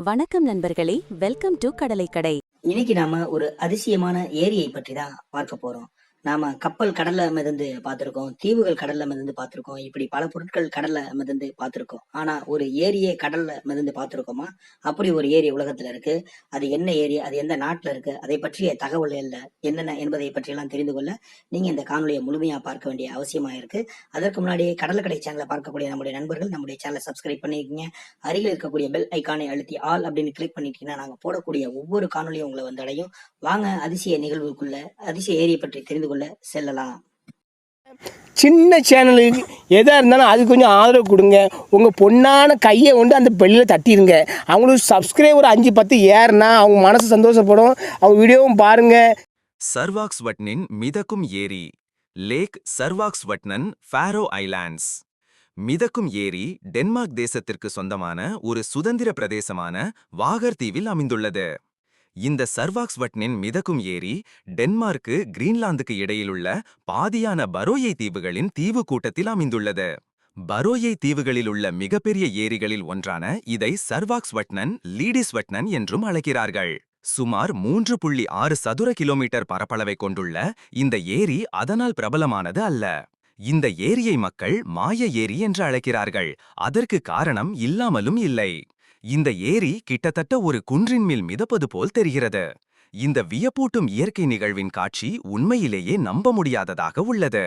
வணக்கம் நண்பர்களே welcome to கடலைக்கடை. இன்னைக்கு நாம ஒரு அதிசயமான ஏரியை பற்றி தான் பார்க்க போறோம். நாம கப்பல் கடல்ல மிதந்து பார்த்திருக்கோம் தீவுகள் கடல்ல மிதந்து பார்த்திருக்கோம் இப்படி பல பொருட்கள் கடல்ல மிதந்து பார்த்திருக்கோம். ஆனா ஒரு ஏரியே கடல்ல மிதந்து பார்த்திருக்கோமா? அப்படி ஒரு ஏரி உலகத்துல இருக்கு. அது என்ன ஏரி? அது எந்த நாட்டுல இருக்கு? அதை பற்றிய தகவல்கள் என்னென்ன என்பதை பற்றி எல்லாம் தெரிந்து கொள்ள நீங்க இந்த காணொலியை முழுமையா பார்க்க வேண்டிய அவசியமா இருக்கு. அதற்கு முன்னாடி கடற்கடை சேனலை பார்க்கக்கூடிய நம்முடைய நண்பர்கள் நம்முடைய சேனலை சப்ஸ்கிரைப் பண்ணிருக்கீங்க அருகில் இருக்கக்கூடிய பெல் ஐக்கானை அழுத்தி ஆல் அப்படின்னு கிளிக் பண்ணிட்டீங்கன்னா நாங்க போடக்கூடிய ஒவ்வொரு காணொலியும் உங்களை வந்து அடையும். வாங்க அதிசய நிகழ்வுக்குள்ள அதிசய ஏரியை பற்றி தெரிந்து கொள்ள செல்லலாம். சின்ன சேனலுக்கு எதாக இருந்தாலும் அது கொஞ்சம் ஆதரவு கொடுங்க. உங்கள் பொண்ணான கையை கொண்டு அந்த பெல்லில் தட்டிடுங்க அவங்களுக்கு சப்ஸ்கிரைபர் அஞ்சு பத்து ஏறுனா அவங்க மனசு சந்தோஷப்படும். அவங்க வீடியோவும் பாருங்கள் சர்வாக்ஸ்வட்னின் மிதக்கும் ஏரி லேக் சர்வாக்ஸ்வட்னன் ஃபேரோ ஐலாண்ட்ஸ். மிதக்கும் ஏரி டென்மார்க் தேசத்திற்கு சொந்தமான ஒரு சுதந்திர பிரதேசமான வாகர் தீவில் அமைந்துள்ளது. இந்த சர்வாக்ஸ்வட்னின் மிதக்கும் ஏரி டென்மார்க்கு கிரீன்லாந்துக்கு இடையிலுள்ள பாதியான பரோயை தீவுகளின் தீவு கூட்டத்தில் அமைந்துள்ளது. பரோயை தீவுகளில் உள்ள மிகப்பெரிய ஏரிகளில் ஒன்றான இதை சர்வாக்ஸ்வட்னன் லீடிஸ்வட்னன் என்றும் அழைக்கிறார்கள். சுமார் மூன்று புள்ளி ஆறு சதுர கிலோமீட்டர் பரப்பளவை கொண்டுள்ள இந்த ஏரி அதனால் பிரபலமானது அல்ல. இந்த ஏரியை மக்கள் மாய ஏரி என்று அழைக்கிறார்கள். அதற்கு காரணம் இல்லாமலும் இல்லை. இந்த ஏரி கிட்டத்தட்ட ஒரு குன்றின் மேல் மிதப்பது போல் தெரிகிறது. இந்த வியப்பூட்டும் இயற்கை நிகழ்வின் காட்சி உண்மையிலேயே நம்ப முடியாததாக உள்ளது.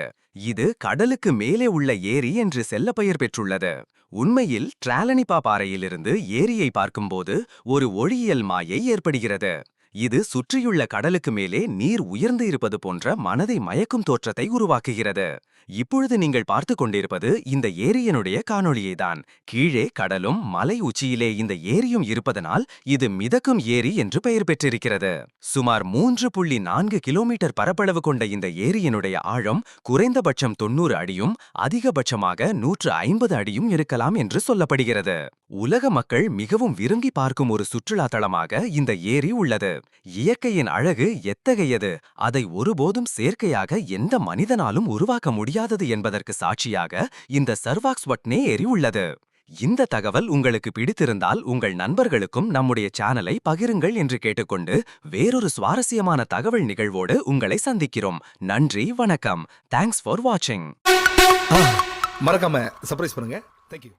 இது கடலுக்கு மேலே உள்ள ஏரி என்று செல்ல பெயர் பெற்றுள்ளது. உண்மையில் டிராலனிபா பாறையிலிருந்து ஏரியை பார்க்கும்போது ஒரு ஒளியியல் மாயை ஏற்படுகிறது. இது சுற்றியுள்ள கடலுக்கு மேலே நீர் உயர்ந்து இருப்பது போன்ற மனதை மயக்கும் தோற்றத்தை உருவாக்குகிறது. இப்பொழுது நீங்கள் பார்த்து கொண்டிருப்பது இந்த ஏரியனுடைய காணொளியைதான். கீழே கடலும் மலை உச்சியிலே இந்த ஏரியும் இருப்பதனால் இது மிதக்கும் ஏரி என்று பெயர் பெற்றிருக்கிறது. சுமார் மூன்று புள்ளி நான்கு கிலோமீட்டர் பரப்பளவு கொண்ட இந்த ஏரியனுடைய ஆழம் குறைந்தபட்சம் தொண்ணூறு அடியும் அதிகபட்சமாக நூற்று ஐம்பது அடியும் இருக்கலாம் என்று சொல்லப்படுகிறது. உலக மக்கள் மிகவும் விரும்பி பார்க்கும் ஒரு சுற்றுலா தளமாக இந்த ஏரி உள்ளது. இயற்கையின் அழகு எத்தகையது? அதை ஒருபோதும் செயற்கையாக எந்த மனிதனாலும் உருவாக்க முடியாதது என்பதற்கு சாட்சியாக இந்த சர்வாக்ஸ்வட்னே ஏரி உள்ளது. இந்த தகவல் உங்களுக்கு பிடித்திருந்தால் உங்கள் நண்பர்களுக்கும் நம்முடைய சேனலை பகிருங்கள் என்று கேட்டுக்கொண்டு வேறொரு சுவாரஸ்யமான தகவல் நிகழ்வோடு உங்களை சந்திக்கிறோம். நன்றி வணக்கம். தேங்க்ஸ் ஃபார் வாட்சிங் மறக்காம சர்ப்ரைஸ் பண்ணுங்க. தேங்க்யூ